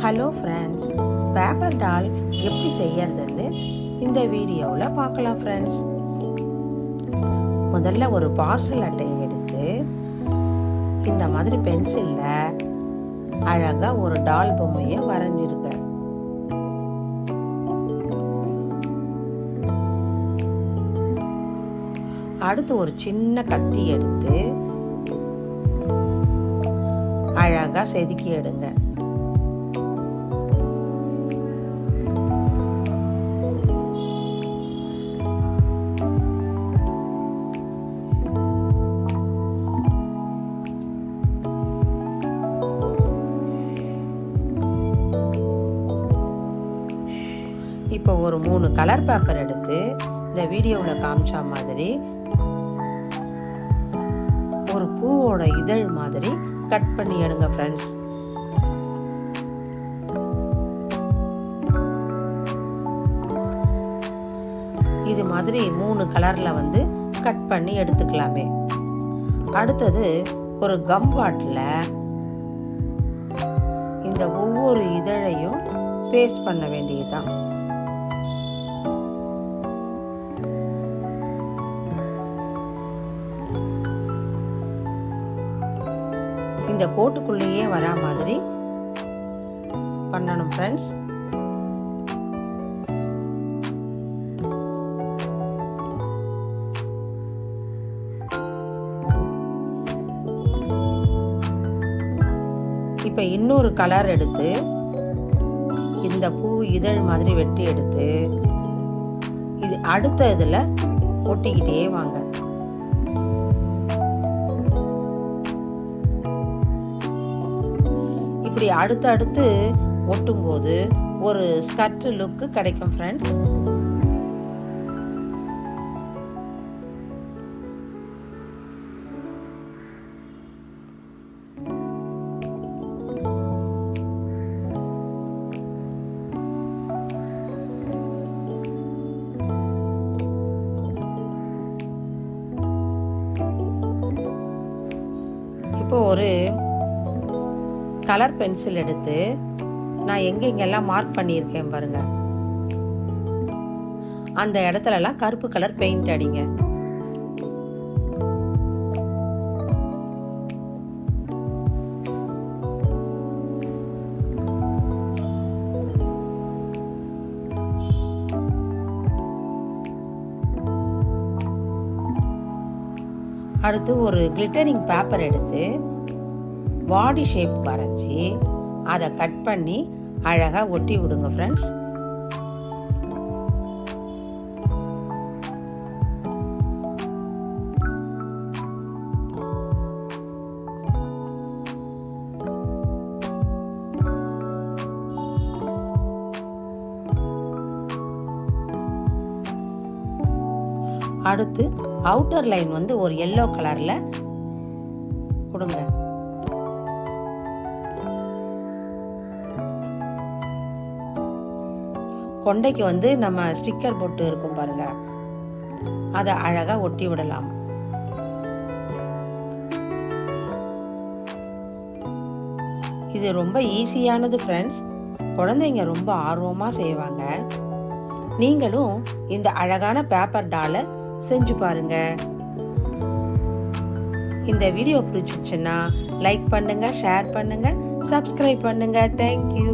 Hello friends paper டால் எப்படி செய்யறதுன்னு இந்த வீடியோவில் பார்க்கலாம் ஃப்ரெண்ட்ஸ் முதல்ல ஒரு பார்சல் அட்டையை எடுத்து இந்த மாதிரி பென்சிலில் அழகாக ஒரு டால் பொம்மையை வரைஞ்சிருக்க அடுத்து ஒரு சின்ன கத்தி எடுத்து அழகாக செதுக்கி எடுங்க. இப்போ ஒரு மூணு கலர் பேப்பர் எடுத்து இந்த வீடியோவில் காமிச்ச மாதிரி ஒரு பூவோட இதழ் மாதிரி கட் பண்ணி எடுங்க ஃப்ரெண்ட்ஸ் இது மாதிரி மூணு கலரில் வந்து கட் பண்ணி எடுத்துக்கலாமே. அடுத்தது ஒரு கம் பாட்டில் இந்த ஒவ்வொரு இதழையும் பேஸ்ட் பண்ண வேண்டியதுதான். இந்த கோட்டுக்குள்ளேயே வரா மாதிரி பண்ணணும் ஃப்ரெண்ட்ஸ் இப்போ இன்னொரு கலர் எடுத்து இந்த பூ இதழ் மாதிரி வெட்டி எடுத்து இது அடுத்த இதில் ஒட்டிக்கிட்டே வாங்க. இப்படி அடுத்து அடுத்து ஒட்டும்போது ஒரு ஸ்கர்ட் லுக்கு கிடைக்கும் ஃப்ரெண்ட்ஸ் இப்போ ஒரு கலர் பென்சில் எடுத்து நான் எங்கெங்கெல்லாம் மார்க் பண்ணியிருக்கேன் பாருங்க. அந்த இடத்துலலாம் கருப்பு கலர் பெயிண்ட் அடிங்க. அடுத்து ஒரு கிளிட்டரிங் பேப்பர் எடுத்து பாடி ஷேப் வரைஞ்சி அதை கட் பண்ணி அழகாக ஒட்டி விடுங்க ஃப்ரெண்ட்ஸ் அடுத்து அவுட்டர் லைன் வந்து ஒரு எல்லோ கலரில் கொடுங்க. கொண்டைக்கு வந்து நம்ம ஸ்டிக்கர் போட்டு இருக்கும் பாருங்க. அதை அழகா ஒட்டி விடலாம். இது ரொம்ப ஈஸியானது ஃப்ரெண்ட்ஸ் குழந்தைங்க ரொம்ப ஆர்வமாக செய்வாங்க. நீங்களும் இந்த அழகான பேப்பர் டாலை செஞ்சு பாருங்க. இந்த வீடியோ பிடிச்சிச்சுன்னா லைக் பண்ணுங்க ஷேர் பண்ணுங்க சப்ஸ்கிரைப் பண்ணுங்க. Thank you